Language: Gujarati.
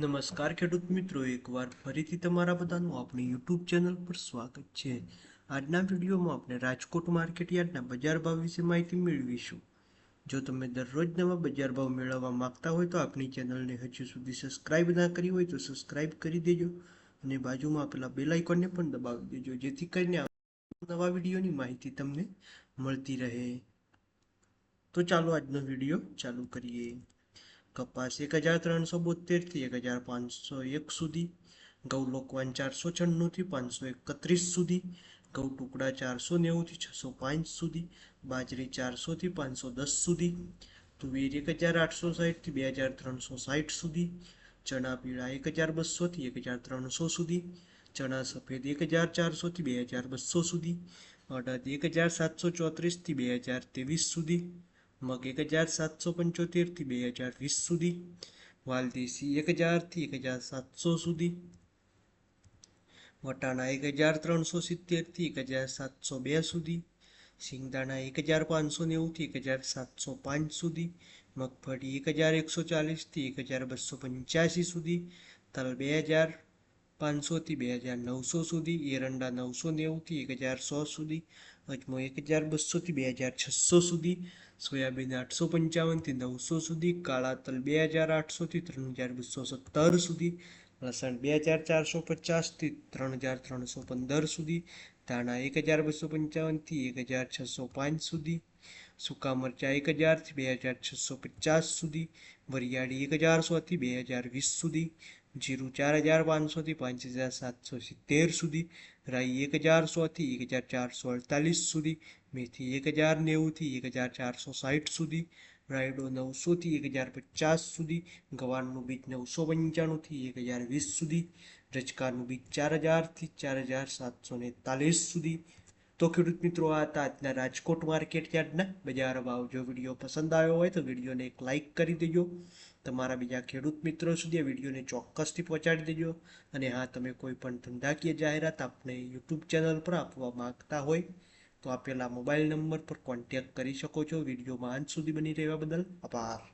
નમસ્કાર ખેડૂત મિત્રો, એકવાર ફરીથી તમારા બધાનું આપણી યુટ્યુબ ચેનલ પર સ્વાગત છે. આજના વિડીયોમાં આપણે રાજકોટ માર્કેટ યાર્ડના બજાર ભાવ વિશે માહિતી મેળવીશું. જો તમે દરરોજ નવા બજાર ભાવ મેળવવા માગતા હોય તો આપણી ચેનલને હજુ સુધી સબસ્ક્રાઇબ ના કરી હોય તો સબસ્ક્રાઇબ કરી દેજો અને બાજુમાં આપેલા બેલ આઇકોનને પણ દબાવી દેજો, જેથી કરીને નવા વિડીયોની માહિતી તમને મળતી રહે. તો ચાલો આજનો વીડિયો ચાલુ કરીએ. કપાસ એક હજાર ત્રણસો બોતેરથી એક હજાર પાંચસો એક સુધી ઘઉં લોકવાન ચારસો છન્નુંથી પાંચસો એકત્રીસ સુધી ઘઉં ટુકડા ચારસો નેવુંથી છસો પાંચ સુધી, બાજરી ચારસોથી પાંચસો દસ સુધી, તુવેર એક હજાર આઠસો સાઠથી બે હજાર ત્રણસો સાઠ સુધી, ચણા પીળા એક હજાર બસોથી એક હજાર ત્રણસો સુધી, ચણા સફેદ એક હજાર ચારસોથી બે હજાર બસો સુધી, અડદ એક હજાર સાતસો ચોત્રીસથી બે હજાર ત્રેવીસ સુધી મગ એક હજાર સાતસો પંચોતેરથી બે હજાર વીસ સુધી વાલદેસી એક હજારથી એક હજાર સાતસો સુધી, વટાણા એક હજાર ત્રણસો સિત્તેરથી એક હજાર સાતસો બે સુધી સિંગદાણા એક હજાર પાંચસો નેવુંથી એક હજાર સાતસો પાંચ સુધી, મગફળી એક હજાર એકસો ચાલીસથી એક હજાર બસો પંચ્યાસી સુધી, તલ બે હજાર પાંચસોથી બે હજાર નવસો સુધી, એરંડા નવસો નેવુંથી એક હજાર સો સુધી, અજમો એક હજાર બસોથી બે હજાર છસો સુધી, સોયાબીન આઠસો પંચાવનથી નવસો સુધી, કાળા તલ બે હજાર આઠસોથી ત્રણ હજાર બસો સત્તર સુધી, લસણ બે હજાર ચારસો પચાસથી ત્રણ હજાર ત્રણસો પંદર સુધી, ધાણા એક હજાર બસો પંચાવનથી એક હજાર છસો પાંચ સુધી, સૂકા મરચાં એક હજારથી બે હજાર છસો પચાસ સુધી, વરિયાળી એક હજાર સોથી બે હજાર વીસ સુધી જીરું ચાર હજાર પાંચસોથી પાંચ હજાર સાતસો સિત્તેર સુધી, રાઈ એક હજાર સોથી એક હજાર ચારસો અડતાલીસ સુધી, મેથી એક હજાર નેવુંથી એક હજાર ચારસો સાઠ સુધી, રાયડો નવસોથી એક હજાર પચાસ સુધી, ગવારનું બીજ નવસો પંચાણુંથી એક હજાર વીસ સુધી રજકાનું બીજ ચાર હજારથી ચાર હજાર સાતસો ને એકતાલીસ સુધી તો ખેડૂત મિત્રો આ હતા આજના રાજકોટ માર્કેટ યાર્ડના. બજાર ભાવ જો વીડિયો પસંદ આવ્યો હોય તો વિડીયોને એક લાઇક કરી દેજો. તમારા બીજા ખેડૂત મિત્રો સુધી આ વિડીયોને ચોક્કસથી પહોંચાડી દેજો. અને હા, તમે કોઈ પણ ધંધાકીય જાહેરાત આપણે યુટ્યુબ ચેનલ પર આપવા માગતા હોય, તો આપેલા મોબાઈલ નંબર પર કોન્ટેક્ટ કરી શકો છો. વિડીયોમાં અંત સુધી બની રહેવા બદલ આભાર.